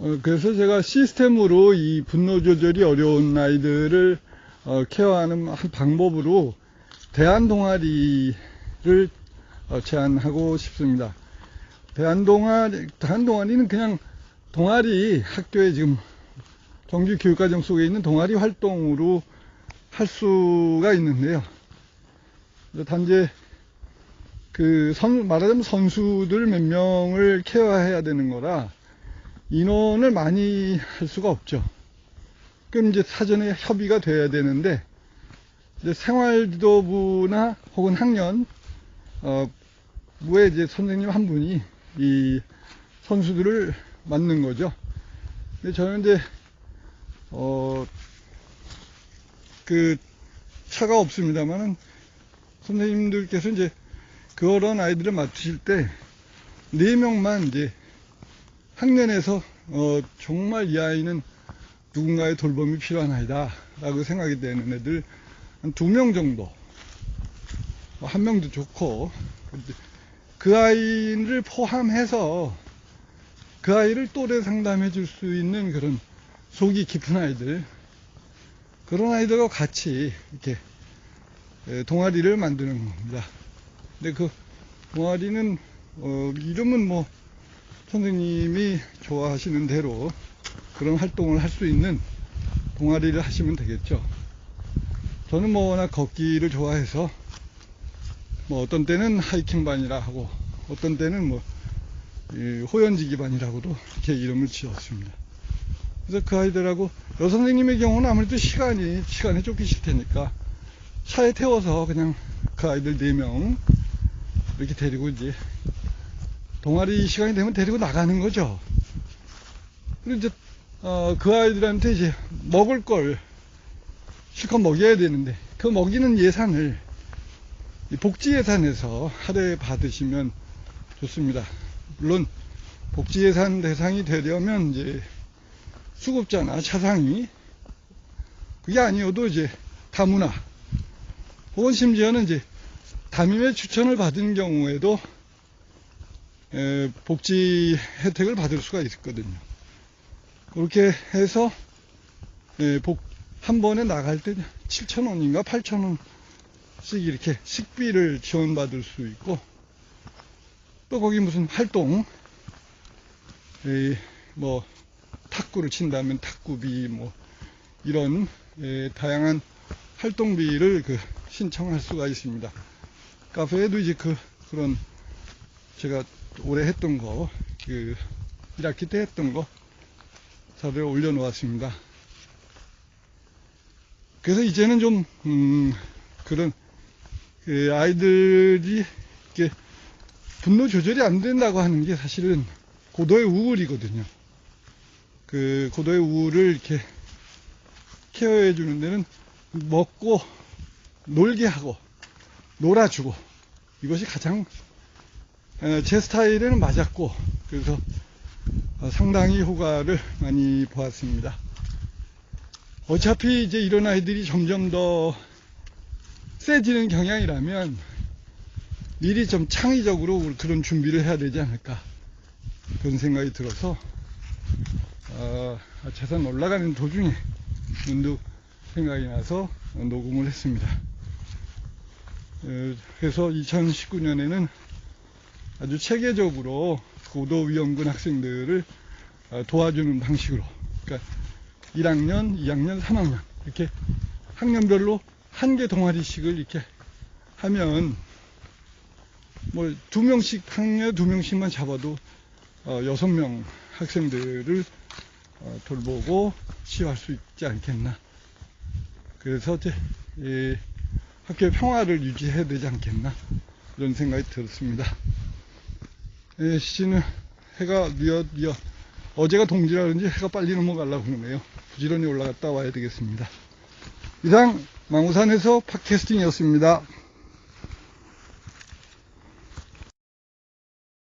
어, 그래서 제가 시스템으로 이 분노 조절이 어려운 아이들을 어, 케어하는 한 방법으로 대안 동아리를 어, 제안하고 싶습니다. 대안 동아리, 대안 동아리는 그냥 동아리 학교에 지금 정규 교육과정 속에 있는 동아리 활동으로 할 수가 있는데요. 단지 그 선, 말하자면 선수들 몇 명을 케어해야 되는 거라 인원을 많이 할 수가 없죠. 그럼 이제 사전에 협의가 돼야 되는데 이제 생활지도부나 혹은 학년 어, 부에 이제 선생님 한 분이 이 선수들을 맡는 거죠. 근데 저는 이제 어 그 차가 없습니다만은 선생님들께서 이제 그런 아이들을 맡으실 때 네 명만 이제 학년에서 어 정말 이 아이는 누군가의 돌봄이 필요한 아이다 라고 생각이 되는 애들 한 두 명 정도. 뭐 한 명도 좋고. 그 아이를 포함해서 그 아이를 또래 상담해 줄 수 있는 그런 속이 깊은 아이들. 그런 아이들과 같이 이렇게 동아리를 만드는 겁니다. 근데 그 동아리는 어 이름은 뭐 선생님이 좋아하시는 대로 그런 활동을 할 수 있는 동아리를 하시면 되겠죠. 저는 뭐 워낙 걷기를 좋아해서 뭐 어떤 때는 하이킹 반이라 하고 어떤 때는 뭐 호연지기 반이라고도 이렇게 이름을 지었습니다. 그래서 그 아이들하고 여 선생님의 경우는 아무래도 시간이 시간에 쫓기실 테니까 차에 태워서 그냥 그 아이들 4명 이렇게 데리고 이제 동아리 시간이 되면 데리고 나가는 거죠. 그리고 이제 어, 그 아이들한테 이제 먹을 걸 실컷 먹여야 되는데 그 먹이는 예산을 복지 예산에서 할애 받으시면 좋습니다. 물론 복지 예산 대상이 되려면 이제 수급자나 차상위 그게 아니어도 이제 다문화 혹은 심지어는 이제 담임의 추천을 받은 경우에도 에, 복지 혜택을 받을 수가 있거든요. 그렇게 해서 에, 복, 한 번에 나갈 때 7,000원인가 8,000원씩 이렇게 식비를 지원받을 수 있고 또 거기 무슨 활동 에, 뭐 탁구를 친다면 탁구비 뭐 이런 에, 다양한 활동비를 그 신청할 수가 있습니다. 카페에도 이제 그 그런 제가 올해 했던 거, 그 1학기 때 했던 거 자료를 올려놓았습니다. 그래서 이제는 좀 음, 그런 그 아이들이 이렇게 분노 조절이 안 된다고 하는 게 사실은 고도의 우울이거든요. 그 고도의 우울을 이렇게 케어해 주는 데는 먹고 놀게 하고 놀아주고 이것이 가장 제 스타일에는 맞았고 그래서 상당히 효과를 많이 보았습니다. 어차피 이제 이런 아이들이 점점 더 세지는 경향이라면 미리 좀 창의적으로 그런 준비를 해야 되지 않을까 그런 생각이 들어서 어, 재산 올라가는 도중에 문득 생각이 나서 녹음을 했습니다. 그래서 2019년에는 아주 체계적으로 고도위험군 학생들을 어, 도와주는 방식으로 그러니까 1학년, 2학년, 3학년 이렇게 학년별로 한 개 동아리씩을 이렇게 하면 뭐 두 명씩 학년에 두 명씩만 잡아도 어, 여섯 명 학생들을 어, 돌보고 치유할 수 있지 않겠나. 그래서 이제 예, 학교의 평화를 유지해야 되지 않겠나 이런 생각이 들었습니다. 예, 시는 해가 뉘어 어제가 동지라 그런지 해가 빨리 넘어가려고 그러네요. 부지런히 올라갔다 와야 되겠습니다. 이상 망우산에서 팟캐스팅이었습니다.